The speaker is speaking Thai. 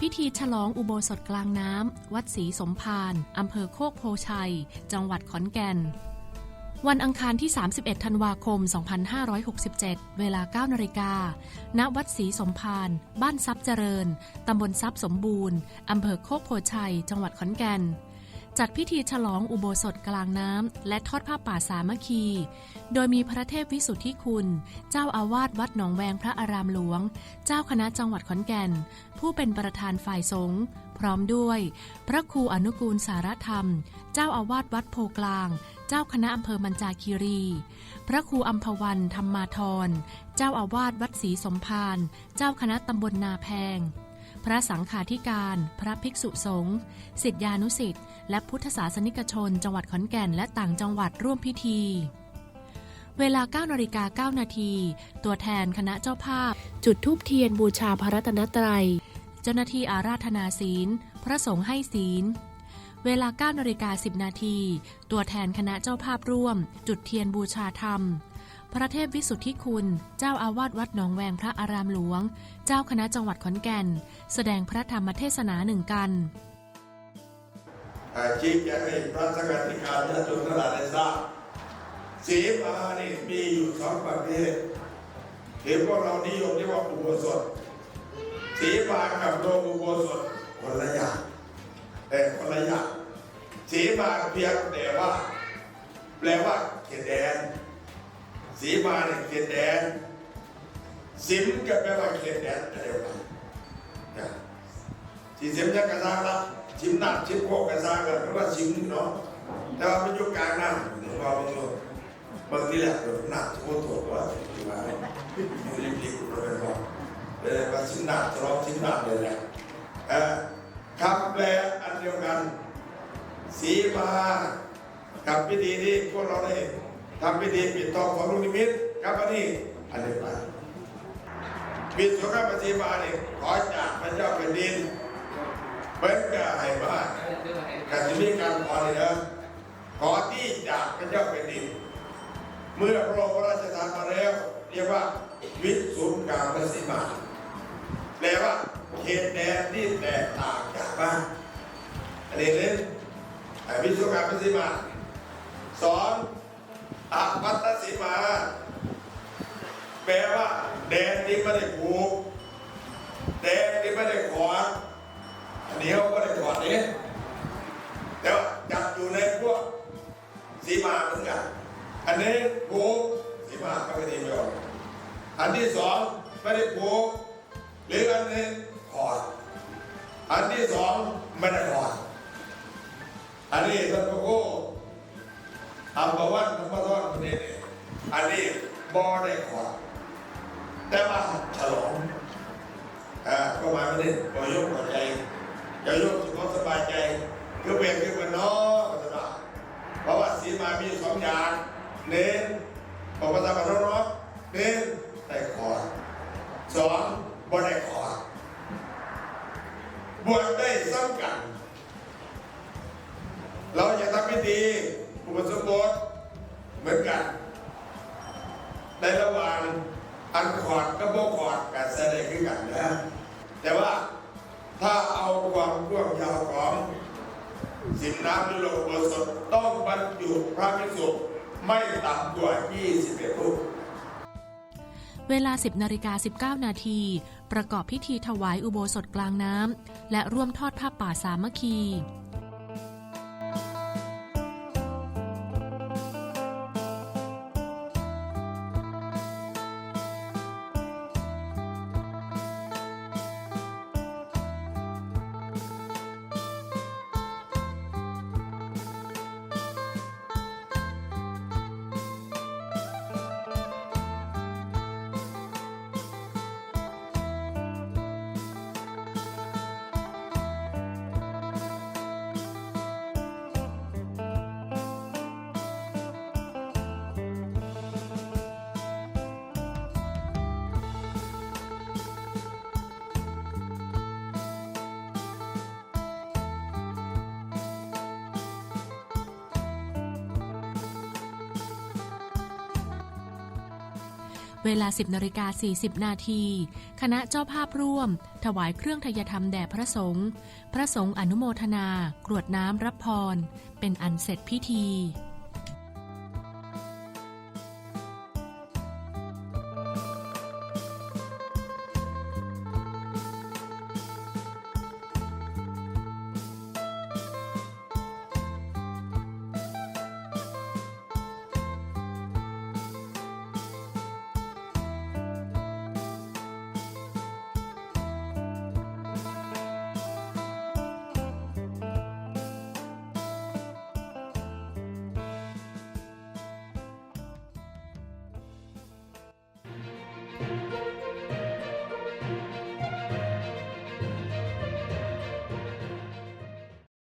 พิธีฉลองอุโบสถกลางน้ำ วัดศรีสมภารอำเภอโคกโพชัย จังหวัดขอนแก่น วันอังคารที่ 31 ธันวาคม 2567 เวลา9นาฬิกา ณ วัดศรีสมภารบ้านทรัพย์เจริญ ตำบลทรัพย์สมบูรณ์ อำเภอโคกโพชัย จังหวัดขอนแก่น จัดพิธีฉลองอุโบสถกลางน้ำและทอดผ้าป่าสามัคคี โดยมีพระเทพวิสุทธิคุณ เจ้าอาวาสวัดหนองแวงพระอารามหลวง เจ้าคณะจังหวัดขอนแก่น ผู้เป็นประธานฝ่ายสงฆ์พร้อมด้วย พระครูอนุกูลสารธรรม เจ้าอาวาสวัดโพกลาง เจ้าคณะอำเภอมันจาคีรี พระครูอัมพวันธรรมาทร เจ้าอาวาสวัดศรีสมภารเจ้าคณะตำบลนาแพง พระสังฆาธิการ พระภิกษุสงฆ์สิทธิานุสิทธิ์และพุทธศาสนิกชน จังหวัดขอนแก่นและต่างจังหวัดร่วมพิธี เวลา9นาฬิกา9นาที ตัวแทนคณะเจ้าภาพ จุดธูปเทียนบูชาพระรัตนตรัย เจ้าหน้าที่อาราธนาศีล พระสงฆ์ให้ศีลเวลา9นาฬิกา10 นาที ตัวแทนคณะเจ้าภาพร่วม จุดเทียนบูชาธรรม พระเทพวิสุทธิคุณ เจ้าอาวาสวัดหนองแวงพระอารามหลวง เจ้าคณะจังหวัดขอนแก่น แสดงพระธรรมเทศนาหนึ่งกันอาชีพอยากให้พระสังฆาธิการญาติโยมทั้งหลาได้ทราบสีมานี่มีอยู่สองประเภทเห็นพวกเรานิยมเรียกว่าอุโบสถสีมากับโลอุโบสถคนละอย่างแต่คนละอย่างสีมาเพียงแต่ว่า แปลว่าเขตแดน สีมาเนี่ยเขตแดนสิมก็แปลว่าเขตแดนเดียวกันนะที่เสียมยักระซาละชิมหนักชิมโคกระซางกันเพราะว่าชิมเนาะแต่ว่ามันอยู่กลางน้ำหรือว่ามันอกบางทีแหละหนักโคตรถูกว่าที่ว่าอยู่ริมๆเราเป็นว่าเลยว่าชิมหนักทะเลาะชิมหนักเลยแหละเออคำแปลอันเดียวกัน สีมากับพิธีที่พวกเราได้ ทำพิธีปิดทองของลูกนิมิตครับอันนี้อันเดียบปิดสุขปฏิมาเนี่ยขอจากพระเจ้าแผ่นดินเหมือนกับให้ว่าการจะมีการขอเลยนะขอที่จากพระเจ้าแผ่นดิน เมื่อพระองค์พระราชทานมาแล้ว เรียกว่าวิสุทธการปฏิมาแปลว่าเขตแดนที่แตกต่างจากบ้านอันนี้เน้นวิสุทธการปฏิมาสอน อาปัตสีมา แปลว่า แดนที่ไม่ได้ผูกแดนที่ไม่ได้ขวางอันนี้เขาไม่ได้ขวางนี้แต่ว่าจับอยู่ในพวกสีมาเหมือนกันอันนี้ผูกสีมาก็ไม่ได้ไม่ออกอันที่สองไม่ได้ผูกหรืออันนี้ขอดอันที่สองไม่ได้ขอดอันนี้ท่านพระโก้ อัมพวันธรรมทอนคนนี้เนี่ยอันนี้บ่ได้ขอดแต่ว่าฉลองอ่าก็มาไม่ได้ปล่อยยกหัวใจอย่ายกถึงความสบายใจคือเปลี่ยนคือเป็นน้อก็จะได้เพราะว่าสีมามีสองอย่างเน้นบอกภาษาบาลีร้อนเน้นได้ขอดสองบ่ได้ขอดบวชได้ซ้ำกัน เราจะทำพิธี อุปสมบทเหมือนกัน ในระหว่างอันขอดกับโบขอดกับแสดงขึ้นกันนะ แต่ว่าถ้าเอาความกว้างยาวของสิบน้ำในโลกบสุทธิ์ต้องบรรจุพระภิกษุไม่ต่ำกว่า 21รูปเวลา 10นาฬิกา19 นาที ประกอบพิธีถวายอุโบสถกลางน้ำ และร่วมทอดผ้าป่าสามัคคี เวลา 10นาฬิกา40 นาทีคณะเจ้าภาพร่วม ถวายเครื่องทยธรรมแด่พระสงฆ์พระสงฆ์อนุโมทนา กรวดน้ำรับพร เป็นอันเสร็จพิธี